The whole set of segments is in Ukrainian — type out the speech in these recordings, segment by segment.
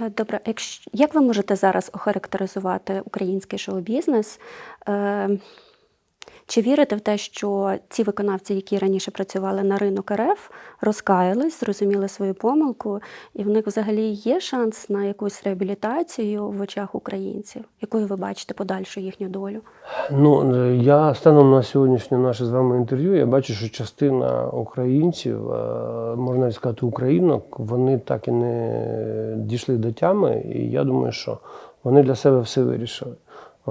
Та, Добре, якщо як ви можете зараз охарактеризувати український шоу-бізнес? Чи вірите в те, що ці виконавці, які раніше працювали на ринок РФ, розкаялись, зрозуміли свою помилку, і в них взагалі є шанс на якусь реабілітацію в очах українців? Якою ви бачите подальшу їхню долю? Ну, е, я станом на сьогоднішнє наше з вами інтерв'ю, я бачу, що частина українців, е, можна сказати, українок, вони так і не дійшли до тями, і я думаю, що вони для себе все вирішили.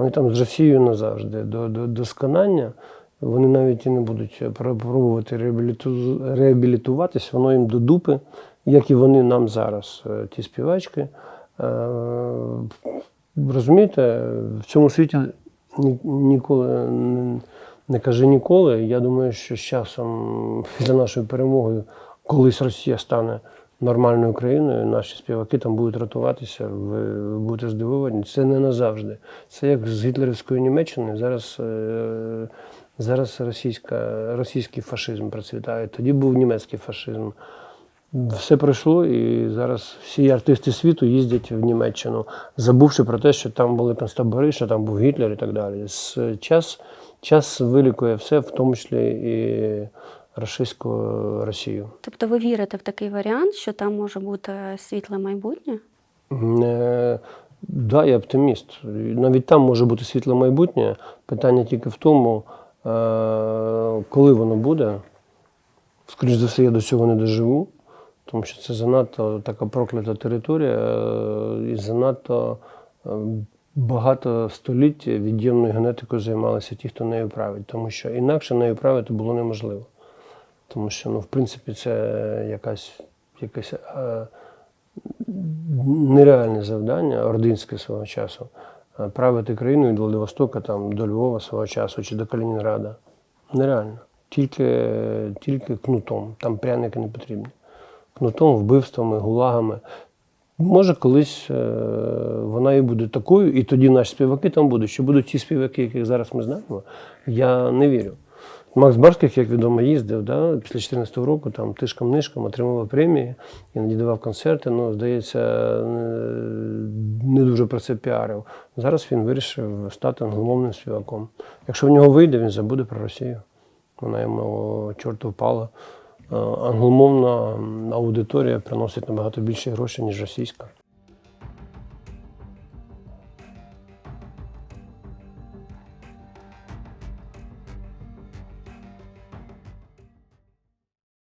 Вони там з Росією назавжди до, до, до сконання. Вони навіть і не будуть пробувати реабіліту... реабілітуватись, воно їм до дупи, як і вони нам зараз, е, ті співачки. Е, Розумієте, в цьому світі ні- ніколи не, кажи ніколи. Я думаю, що з часом, після нашої перемоги, колись Росія стане нормальною країною, наші співаки там будуть рятуватися, ви, будете здивовані. Це не назавжди. Це як з гітлерівської Німеччини. Зараз, е, зараз російська, російський фашизм процвітає. Тоді був німецький фашизм. Все пройшло, і зараз всі артисти світу їздять в Німеччину, забувши про те, що там були концтабори, що там був Гітлер і так далі. Час, час вилікує все, в тому числі і рашистську Росію. Тобто ви вірите в такий варіант, що там може бути світле майбутнє? Е, да, я оптиміст. Навіть там може бути світле майбутнє. Питання тільки в тому, е, коли воно буде. Скоріше за все, я до цього не доживу, тому що це занадто така проклята територія е, і занадто е, багато століть від'ємною генетикою займалися ті, хто нею править. Тому що інакше нею правити було неможливо. Тому що, ну, в принципі, це якась, якесь е, нереальне завдання, ординське свого часу, е, правити країною від Владивостока там, до Львова свого часу чи до Калінінграда. Нереально. Тільки, тільки кнутом. Там пряники не потрібні. Кнутом, вбивствами, гулагами. Може, колись е, вона і буде такою, і тоді наші співаки там будуть. Що будуть ті співаки, яких зараз ми знаємо, я не вірю. Макс Барських, як відомо, їздив да, після 2014 року, там тишком-нишком отримував премії, іноді давав концерти. Ну, здається, не- не дуже про це піарив. Зараз він вирішив стати англомовним співаком. Якщо в нього вийде, він забуде про Росію. Вона йому чорту впала. Е, Англомовна аудиторія приносить набагато більше грошей, ніж російська.